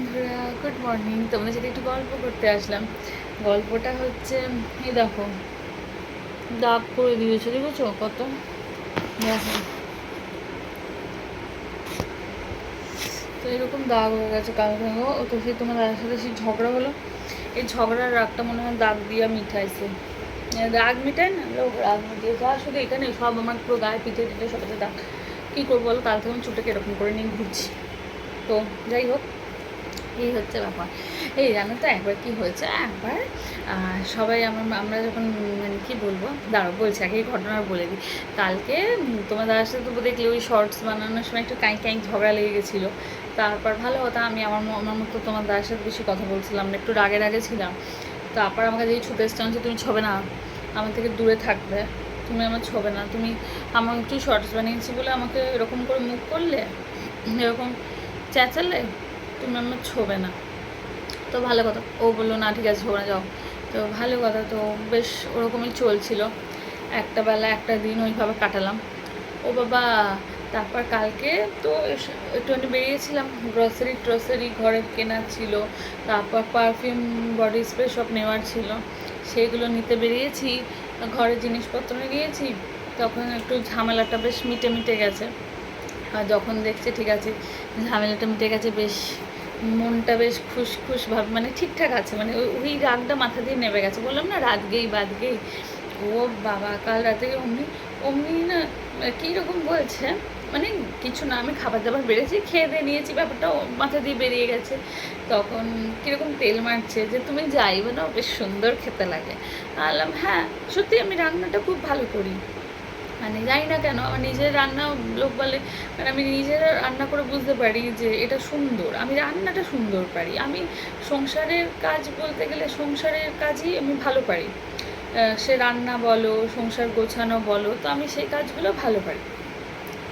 বন্ধুরা good morning তোমাদের সাথে একটু গল্প করতে আসলাম। গল্পটা হচ্ছে, এই দেখো, দাগ করে দিয়েছ, দেখেছ কত? দেখো। তো এরকম দাগ হয়ে গেছে কাল দেখো তো সেই তোমার দাদার সাথে সেই ঝগড়া হলো। এই ঝগড়ার রাগটা মনে হয় দাগ দিয়া মিঠাইছে। রাগ মিটায় না? রাগ মিটিয়েছে আর শুধু এখানে সব আমার পুরো গায়ে পিঠে টিঠে সবাই দাগ। কী করব বলো? কাল থেকে আমি চুলটাকে এরকম করে নিয়ে ঘুরছি। তো যাই হোক এই হচ্ছে ব্যাপার এই জানো তো একবার কি হয়েছে? একবার সবাই আমার আমরা যখন মানে কি বলব? দাঁড়ো বলছি আগে এই ঘটনা বলে দিই। কালকে তোমার দাদার সাথে তো দেখলে ওই শর্টস বানানোর সময় একটু কাঁই কাঁই ঝগড়া লেগে গেছিল। তারপর ভালো হতো, আমি আমার আমার মতো তোমার দাদার সাথে বেশি কথা বলছিলাম না, একটু রাগে রাগে ছিলাম। তারপর আমাকে যেই ছুটে এসছে তুমি ছবে না, আমার থেকে দূরে থাকবে, তুমি আমার ছবে না, তুমি আমার একটু শর্টস বানিয়েছি বলে আমাকে এরকম করে মুখ করলে, এরকম চেঁচালে? তুমি আমার ছোবে না। তো ভালো কথা। ও বলল, না, ঠিক আছে ছবে না যাও। তো ভালো কথা, তো বেশ ওরকমই চলছিল। একটা বেলা, একটা দিন ওইভাবে কাটালাম। ও বাবা, তারপর কালকে তো একটুখানি বেরিয়েছিলাম। গ্রসারি ট্রসারি ঘরে কেনা ছিল। তারপর পারফিউম বডি স্প্রে সব নেওয়ার ছিল। সেইগুলো নিতে বেরিয়েছি। ঘরের জিনিসপত্র নিয়েছি। তখন একটু ঝামেলাটা বেশ মিটে মিটে গেছে। আর যখন দেখছে, ঠিক আছে, ঝামেলাটা মিটে গেছে, বেশ মনটা বেশ খুশ খুশ ভাব মানে ঠিকঠাক আছে মানে ওই- রাগটা মাথা দিয়ে নেমে গেছে। বললাম, না রাতগেই বাদগেই। ও বাবা, কাল রাতে অমনি অমনি না কীরকম বলছে? মানে কিছু না, আমি খাবার দাবার বেড়েছি, খেয়ে দিয়ে নিয়েছি, ব্যাপারটা মাথা দিয়ে বেরিয়ে গেছে। তখন কীরকম তেল মারছে যে, তুমি যাইবে না, বেশ সুন্দর খেতে লাগে। আলাম হ্যাঁ সত্যি আমি রান্নাটা খুব ভালো করি। মানে জানি না কেন আমার নিজের রান্না লোক বলে মানে আমি নিজের রান্না করে বুঝতে পারি যে এটা সুন্দর। আমি রান্নাটা সুন্দর পারি। আমি সংসারের কাজ বলতে গেলে সংসারের কাজই আমি ভালো পারি। সে রান্না বলো, সংসার গোছানো বলো, তো আমি সেই কাজগুলো ভালো পারি।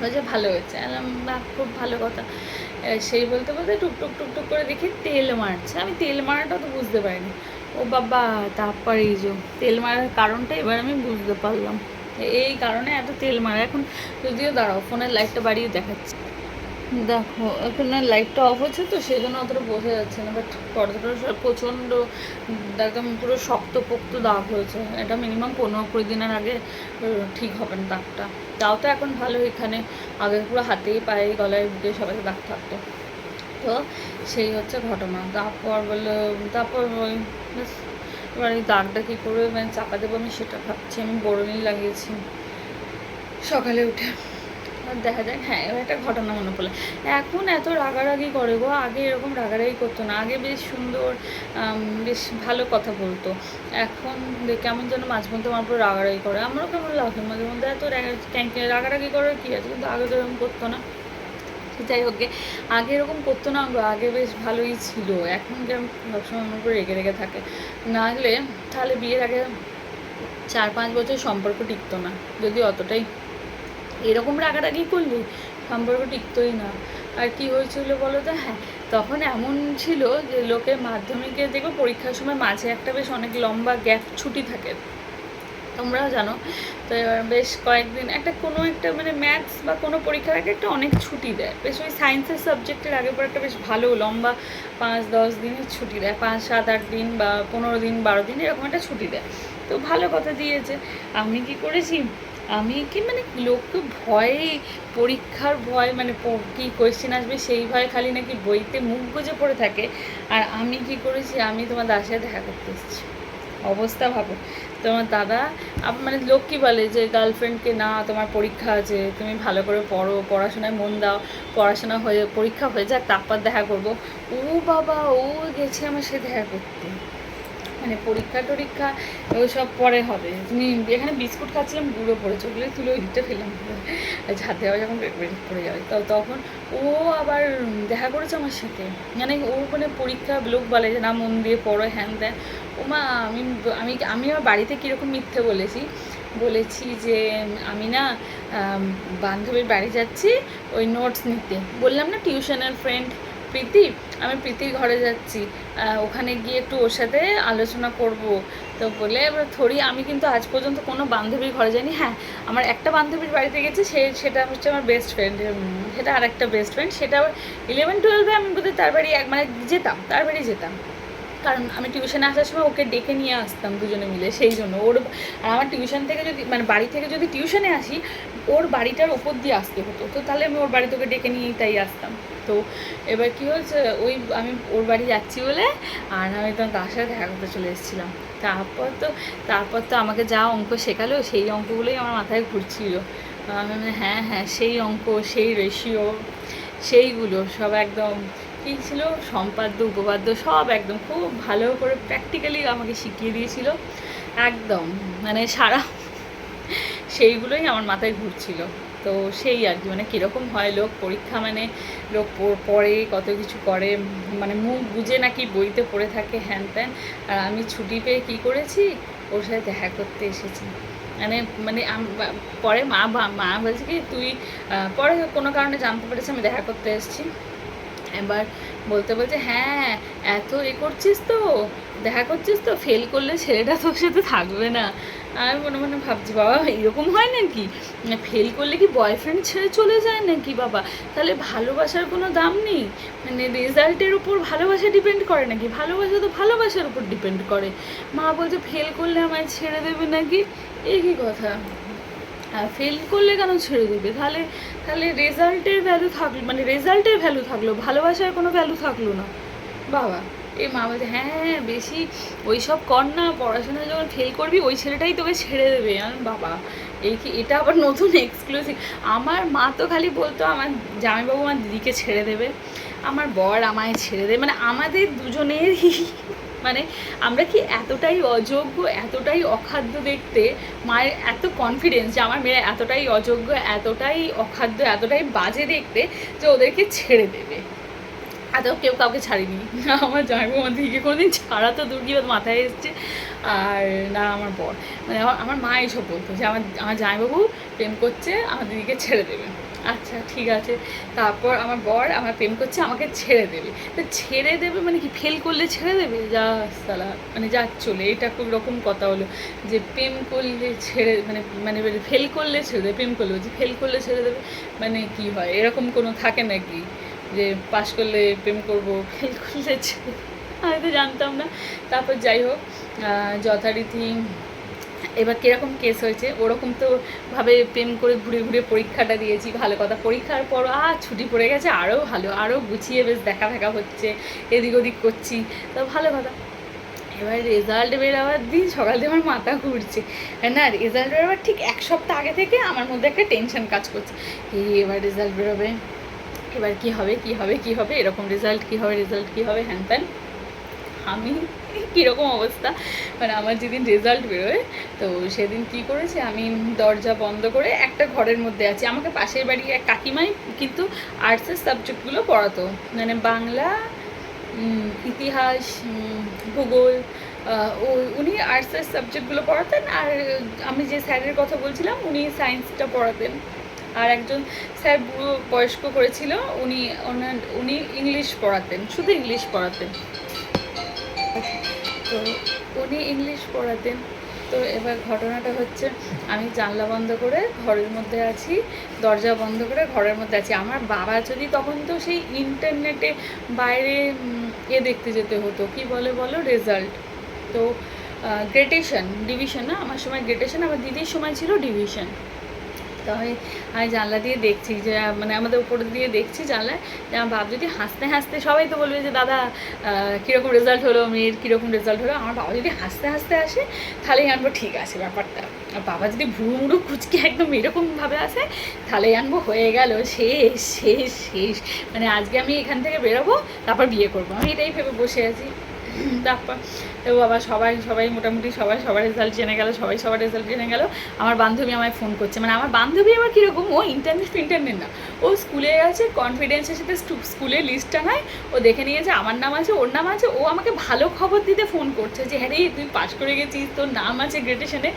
বলছে ভালো হয়েছে। খুব ভালো কথা। সেই বলতে বলতে টুকটুক টুক টুক টুক করে দেখি তেল মারছে। আমি তেল মারাটা তো বুঝতে পারিনি। ও বাবা, তারপর এই যে তেল মারার কারণটা এবার আমি বুঝতে পারলাম। এই কারণে এত তেল মারা। এখন যদিও দাঁড়াও, ফোনের লাইটটা বাড়িয়ে দেখাচ্ছি। দেখো এখন লাইটটা অফ হচ্ছে তো সেই জন্য অতটা বোঝা যাচ্ছে না বাট পর্দাটা প্রচণ্ড, একদম পুরো শক্ত পোক্ত দাগ হয়েছে। এটা মিনিমাম পনেরো কুড়ি দিনের আগে ঠিক হবে না দাগটা। তাও তো এখন ভালো, এখানে আগে পুরো হাতেই পায়ে গলায়, বুকে সবাই দাগ থাকতো। তো সেই হচ্ছে ঘটনা। তারপর বলল, তারপর এবার এই দাগটা কী করে মানে চাপা দেবো আমি সেটা ভাবছি, আমি বড়নি লাগিয়েছি। সকালে উঠে দেখা যাক হ্যাঁ এবার একটা ঘটনা মনে পড়ল। এখন এত রাগারাগি করে গো, আগে এরকম রাগারাগি করতো না, আগে বেশ সুন্দর বেশ ভালো কথা বলতো। এখন কেমন যেন মাঝে মধ্যে আমার পুরো রাগারাগি করে। আমারও কেমন লাগে, মাঝে মধ্যে এত রাগা- রাগারাগি করার কী আছে, কিন্তু আগে তো এরকম করতো না। যাই হোক আগে এরকম করতো না আগে বেশ ভালোই ছিল। এখন যেমন সবসময় আমার উপর রেগে রেগে থাকে। না হলে তাহলে বিয়ের আগে চার পাঁচ বছর সম্পর্ক টিকতো না। যদি অতটাই এরকম রাগারাগি করলি, সম্পর্ক টিকতোই না। আর কি হয়েছিল বলো তো? হ্যাঁ তখন এমন ছিল যে লোকের মাধ্যমিকে দেখো পরীক্ষার সময় মাঝে একটা বেশ অনেক লম্বা গ্যাপ ছুটি থাকে। তোমরাও জানো। তো এবার বেশ কয়েকদিন, একটা কোনো একটা মানে ম্যাথস বা কোনো পরীক্ষার আগে একটা অনেক ছুটি দেয়। বেশ ওই সায়েন্সের সাবজেক্টের আগে পর একটা বেশ ভালো, লম্বা পাঁচ, দশ দিনের ছুটি দেয়। পাঁচ, সাত, আট দিন বা পনেরো দিন, বারো দিন এরকম একটা ছুটি দেয়। তো ভালো কথা দিয়েছে। আমি কি করেছি? আমি কি মানে লোককে ভয়ে, পরীক্ষার ভয় মানে কি কোয়েশ্চেন আসবে সেই ভয়ে খালি নাকি বইতে মুখ গুজে পড়ে থাকে। আর আমি কি করেছি? আমি তোমার সাথে দেখা করতে এসেছি। অবস্থা ভাবো। তোমার দাদা মানে লোক কি বলে যে গার্লফ্রেন্ডকে না, তোমার পরীক্ষা আছে, তুমি ভালো করে পড়ো, পড়াশোনায় মন দাও, পড়াশোনা হয়ে, পরীক্ষা হয়ে যাক, তারপর দেখা করব। ও বাবা, ও গেছে আমার সে দেখা করতে। মানে পরীক্ষা টরীক্ষা ওসব পরে হবে। তুমি এখানে বিস্কুট খাচ্ছিলাম, গুঁড়ো পড়েছে ওগুলো তুলে ওই দিকটা ফেললাম দেওয়া যখন পড়ে যাবে, তো তখন ও আবার দেখা করেছে আমার সাথে। মানে ও মানে পরীক্ষা লোক বলে যে, না, মন দিয়ে পড়ো, হ্যান দেন ও মা, আমি আমি আমি আমার বাড়িতে কীরকম মিথ্যে বলেছি? বলেছি যে, আমি না বান্ধবীর বাড়ি যাচ্ছি, ওই নোটস নিতে। বললাম, না টিউশনের ফ্রেন্ড প্রীতি, আমি প্রীতির ঘরে যাচ্ছি। ওখানে গিয়ে একটু ওর সাথে আলোচনা করব। তো বলে এবার থরি আমি কিন্তু আজ পর্যন্ত কোনো বান্ধবীর ঘরে যাইনি। হ্যাঁ আমার একটা বান্ধবীর বাড়িতে গেছি, সে, সেটা হচ্ছে আমার বেস্ট ফ্রেন্ড সেটা আর একটা বেস্ট ফ্রেন্ড সেটা ইলেভেন টুয়েলভে আমি বোধহয় তার বাড়ি এক মানে যেতাম, তার বাড়ি যেতাম। কারণ আমি টিউশনে আসার সময় ওকে ডেকে নিয়ে আসতাম দুজনে মিলে, সেই জন্য। ওর আর আমার টিউশন থেকে যদি মানে বাড়ি থেকে যদি টিউশনে আসি, ওর বাড়িটার ওপর দিয়ে আসতে হতো। তো তাহলে আমি ওর বাড়ি থেকে ডেকে নিয়েই তাই আসতাম। তো এবার কী হচ্ছে ওই আমি ওর বাড়ি যাচ্ছি বলে, আর আমি তখন তার সাথে দেখা করতে চলে এসেছিলাম। তারপর তো তারপর তো আমাকে যা অঙ্ক শেখালো, সেই অঙ্কগুলোই আমার মাথায় ঘুরছিল। আমি হ্যাঁ হ্যাঁ সেই অঙ্ক, সেই রেশিও সেইগুলো সব একদম কী ছিল? সম্পাদ্য, উপপাদ্য সব একদম খুব ভালো করে প্র্যাকটিক্যালি আমাকে শিখিয়ে দিয়েছিল। একদম মানে সারা সেইগুলোই আমার মাথায় ঘুরছিল। তো সেই আর কি মানে কীরকম হয় লোক পরীক্ষা মানে লোক পড়ে, কত কিছু করে মানে মুখ বুঝে নাকি বইতে পড়ে থাকে হ্যান ত্যান। আর আমি ছুটি পেয়ে কী করেছি? ওর সাথে দেখা করতে এসেছি। মানে মানে পরে মা মা বলছে কি, তুই পরে কোনো কারণে জানতে পেরেছি, আমি দেখা করতে এসেছি। এবার বলতে বলছে হ্যাঁ এত এ করছিস তো, দেখা করছিস তো ফেল করলে ছেলেটা তোর সাথে থাকবে না। আমি মনে মনে ভাবছি, বাবা, এরকম হয় নাকি? ফেল করলে কি বয়ফ্রেন্ড ছেড়ে চলে যায় নাকি, বাবা? তাহলে ভালোবাসার কোনো দাম নেই। মানে রেজাল্টের উপর ভালোবাসা ডিপেন্ড করে নাকি? ভালোবাসা তো ভালোবাসার উপর ডিপেন্ড করে। মা বলছে ফেল করলে আমায় ছেড়ে দেবে নাকি? এই কি কথা। ফেল করলে কেন ছেড়ে দেবে? তাহলে তাহলে রেজাল্টের ভ্যালু থাকল মানে রেজাল্টের ভ্যালু থাকল, ভালোবাসার কোনো ভ্যালু থাকল না। বাবা, এ মা বলছে হ্যাঁ হ্যাঁ বেশি ওই সব কর না, পড়াশোনা যখন ফেল করবি, ওই ছেলেটাই তোকে ছেড়ে দেবে। আমি বাবা, এই কি, এটা আবার নতুন এক্সক্লুসিভ আমার মা তো খালি বলতো, আমার জামাইবাবু আমার দিদিকে ছেড়ে দেবে, আমার বর আমায় ছেড়ে দেবে। মানে আমাদের দুজনেরই মানে আমরা কি এতটাই অযোগ্য, এতটাই অখাদ্য দেখতে, মায়ের এত কনফিডেন্স যে আমার মেয়েরা এতটাই অযোগ্য, এতটাই অখাদ্য, এতটাই বাজে দেখতে যে ওদেরকে ছেড়ে দেবে। আদৌ কেউ কাউকে ছাড়েনি। না আমার জামাইবাবু আমার দিদিকে কোনোদিন ছাড়া তো দূর মাথায় এসছে। আর না, আমার বর। মানে আমার আমার মা এইসব বলতো যে আমার আমার জামাইবাবু প্রেম করছে, আমার দিদিকে ছেড়ে দেবে। আচ্ছা ঠিক আছে। তারপর আমার বর আমার প্রেম করছে, আমাকে ছেড়ে দেবে। তো ছেড়ে দেবে মানে কি? ফেল করলে ছেড়ে দেবে? যা সালা মানে যা চলে, এটা খুব রকম কথা হলো। যে প্রেম করলে ছেড়ে মানে মানে ফেল করলে ছেড়ে দেবে, প্রেম করলে যে ফেল করলে ছেড়ে দেবে মানে কি হয়? এরকম কোনো থাকে নাকি? যে পাশ করলে প্রেম করব ফেল করলে ছেড়ে আমি তো জানতাম না। তারপর যাই হোক যথারীতি এবার কীরকম কেস হয়েছে? ওরকম তো ভাবে প্রেম করে ঘুরে ঘুরে পরীক্ষাটা দিয়েছি, ভালো কথা। পরীক্ষার পর, আ, ছুটি পড়ে গেছে আরও ভালো আরও গুছিয়ে বেশ দেখা ফেকা হচ্ছে, এদিক ওদিক করছি, তো ভালো কথা। এবার রেজাল্ট বেরোবার দিন, সকাল থেকে আমার মাথা ঘুরছে। না রেজাল্ট বেরোবার ঠিক এক সপ্তাহ আগে থেকে আমার মধ্যে একটা টেনশন কাজ করছে। এই এবার রেজাল্ট বেরোবে। এবার কি হবে কি হবে কি হবে, এরকম রেজাল্ট কি হবে রেজাল্ট কি হবে, হ্যান ত্যান। আমি কীরকম অবস্থা? মানে আমার যেদিন রেজাল্ট বেরোয়, তো সেদিন কি করেছে, আমি দরজা বন্ধ করে একটা ঘরের মধ্যে আছি। আমাকে পাশের বাড়ি এক কাকিমাই কিন্তু আর্টসের সাবজেক্টগুলো পড়াতো। মানে বাংলা ইতিহাস ভূগোল উনি আর্টসের সাবজেক্টগুলো পড়াতেন আর আমি যে স্যারের কথা বলছিলাম, উনি সায়েন্সটা পড়াতেন। আর একজন স্যার বুড়ো বয়স্ক করেছিল, উনি, ওনার, উনি ইংলিশ পড়াতেন, শুধু ইংলিশ পড়াতেন। তো উনি ইংলিশ পড়াতেন। তো এবার ঘটনাটা হচ্ছে, আমি জানলা বন্ধ করে ঘরের মধ্যে আছি, দরজা বন্ধ করে ঘরের মধ্যে আছি। আমার বাবা যদি তখন তো সেই ইন্টারনেটে বাইরে এ দেখতে যেতে হতো। কি বলে বলো? রেজাল্ট। তো গ্রেটেশন, ডিভিশন না? আমার সময় গ্রেটেশন, আমার দিদির সময় ছিল ডিভিশন। তো আমি জানলা দিয়ে দেখছি যে মানে আমাদের উপর দিয়ে দেখছি জানলায় আমার বাপ যদি হাসতে হাসতে সবাই তো বলবে যে, দাদা কীরকম রেজাল্ট হলো মেয়ের? কীরকম রেজাল্ট হলো? আমার বাবা যদি হাসতে হাসতে আসে তাহলেই আনব, ঠিক আছে, ব্যাপারটা। আর বাবা যদি ভুরু মুড়ু কুচকে একদম এরকমভাবে আসে তাহলেই আনব, হয়ে গেল, শেষ শেষ শেষ। মানে আজকে আমি এখান থেকে বেরোবো, তারপর বিয়ে করব। আমি এটাই ভেবে বসে আছি। তারপর তো বাবা, সবাই সবাই মোটামুটি সবাই সবার রেজাল্ট জেনে গেল, সবাই সবার রেজাল্ট জেনে গেল। আমার বান্ধবী আমায় ফোন করছে। মানে আমার বান্ধবী আবার কীরকম? ও ইন্টারনেট ইন্টারনেট না। ও স্কুলে গেছে কনফিডেন্সের সাথে স্কুলের লিস্টটা নয় ও দেখে নিয়েছে, আমার নাম আছে, ওর নাম আছে। ও আমাকে ভালো খবর দিতে ফোন করছে যে হ্যাঁ রে, তুই পাশ করে গেছিস, তোর নাম আছে গ্রেটেশনে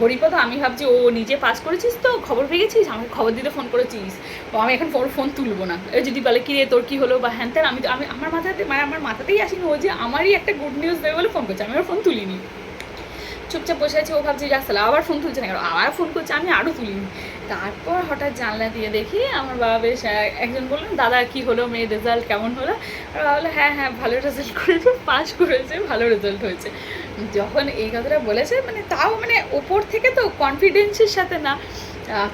হরিপদ, আমি ভাবছি ও নিজে পাস করেছিস তো? খবর পেয়ে গেছিস আমাকে খবর দিতে ফোন করেছিস। ও, আমি এখন ফোন ফোন তুলবো না। যদি বলে কি রে তোর কি হলো? বা, হ্যান আমি আমি, আমার মাথাতে মানে আমার মাথাতেই আসিনি ও যে আমারই একটা গুড নিউজ দেবে বলে ফোন করছে। আমি ওর ফোন তুলিনি। চুপচাপ বসে আছে, ও ভাবছে সালা আবার ফোন তুলছে না আবার ফোন করছে, আমি আরও তুলিনি। তারপর হঠাৎ জানলা দিয়ে দেখি, আমার বাবা বেশ একজন বললেন দাদা, কি হলো? মেয়ের রেজাল্ট কেমন হলো? আর বাবা বলল হ্যাঁ হ্যাঁ ভালো রেজাল্ট করেছে পাস করেছে, ভালো রেজাল্ট হয়েছে। যখন এই কথাটা বলেছে মানে তাও মানে ওপর থেকে তো কনফিডেন্সের সাথে না।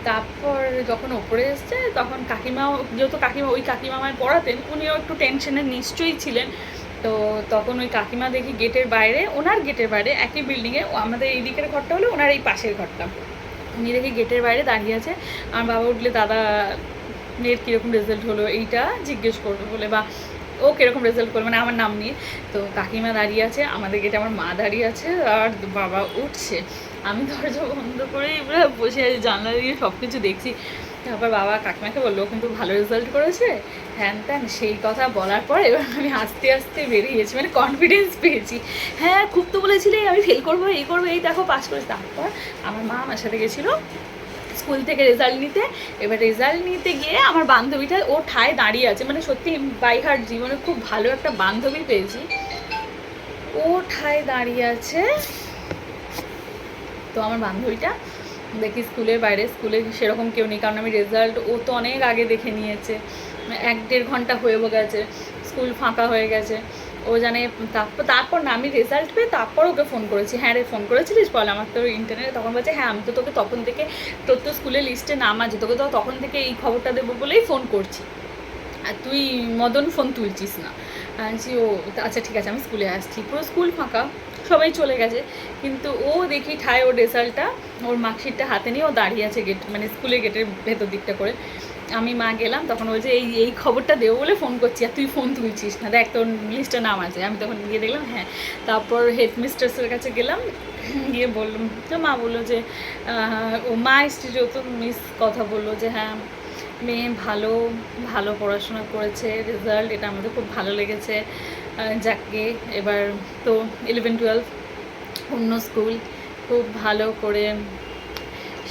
তারপর যখন ওপরে এসছে, তখন কাকিমাও, যেহেতু কাকিমা, ওই কাকিমা আমায় পড়াতেন, উনিও একটু টেনশনে নিশ্চয়ই ছিলেন। তো তখন ওই কাকিমা দেখি গেটের বাইরে, ওনার গেটের বাইরে, একই বিল্ডিংয়ে আমাদের এই দিকের ঘরটা হলো ওনার এই পাশের ঘরটা। উনি দেখি গেটের বাইরে দাঁড়িয়ে আছে, আমার বাবা উঠলে, দাদা মেয়ের কীরকম রেজাল্ট হলো? এইটা জিজ্ঞেস করবে বলে, বা, ও কীরকম রেজাল্ট করবে মানে আমার নাম নিয়ে। তো কাকিমা দাঁড়িয়ে আছে, আমাদের গেটে আমার মা দাঁড়িয়ে আছে, আর বাবা উঠছে। আমি দরজা বন্ধ করে বসে আছি, জানলা দিয়ে সব কিছু দেখছি। তারপর বাবা কাকিমাকে বলল কিন্তু ভালো রেজাল্ট করেছে। হ্যান ত্যান, সেই কথা বলার পর এবার আমি আস্তে আস্তে বেরিয়েছি মানে কনফিডেন্স পেয়েছি। হ্যাঁ খুব তো বলেছিলে, আমি ফেল করব, এই করব, এই দেখো পাস করেছি। তারপর আমার মা আমার সাথে গেছিল স্কুল থেকে রেজাল্ট নিতে। এবার রেজাল্ট নিতে গিয়ে আমার বান্ধবীটা ও ঠায় দাঁড়িয়ে আছে মানে সত্যি বাইহার জীবনে খুব ভালো একটা বান্ধবী পেয়েছি। ও ঠায় দাঁড়িয়ে আছে। তো আমার বান্ধবীটা দেখি স্কুলের বাইরে, স্কুলে সেরকম কেউ নেই, কারণ আমি রেজাল্ট ও তো অনেক আগে দেখে নিয়েছে। এক দেড় ঘণ্টা হয়ে গেছে, স্কুল ফাঁকা হয়ে গেছে। ও জানে তারপর তারপর না, আমি রেজাল্ট পেয়ে তারপর ওকে ফোন করেছি। হ্যাঁ রে ফোন করেছিলিস বল, আমার তো ইন্টারনেটে তখন বলছে হ্যাঁ আমি তো তোকে তখন থেকে, তোর তো স্কুলের লিস্টে নাম আছে, তোকে তো তখন থেকে এই খবরটা দেবো বলেই ফোন করছি। আর তুই মদন ফোন তুলছিস না। ও আচ্ছা ঠিক আছে, আমি স্কুলে আসছি। পুরো স্কুল ফাঁকা। সবাই চলে গেছে। কিন্তু ও দেখি ঠায় ওর রেজাল্টটা, ওর মার্কশিটটা হাতে নিয়ে ও দাঁড়িয়ে আছে গেট মানে স্কুলের গেটের ভেতর দিকটা করে। আমি মা গেলাম, তখন বলছে, এই এই খবরটা দেবো বলে ফোন করছি, আর তুই ফোন তুলছিস না। দেখ, তোর লিস্টে নাম আছে। আমি তখন গিয়ে দেখলাম হ্যাঁ। তারপর হেড মিস্ট্রেসের কাছে গেলাম, গিয়ে বললাম, তো মা বলল যে ও মা এসছে যেহেতু মিস কথা বলল যে হ্যাঁ মেয়ে ভালো ভালো পড়াশোনা করেছে রেজাল্ট এটা আমাদের খুব ভালো লেগেছে। যাকে এবার তো ইলেভেন টুয়েলভ অন্য স্কুল খুব ভালো করে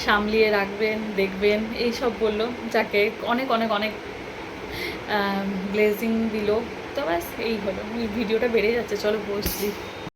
সামলিয়ে রাখবেন, দেখবেন এই সব বলল, যাকে অনেক অনেক অনেক ব্লেজিং দিল। তো ব্যাস, এই হলো। ভিডিওটা বেড়ে যাচ্ছে। চলো বসছি।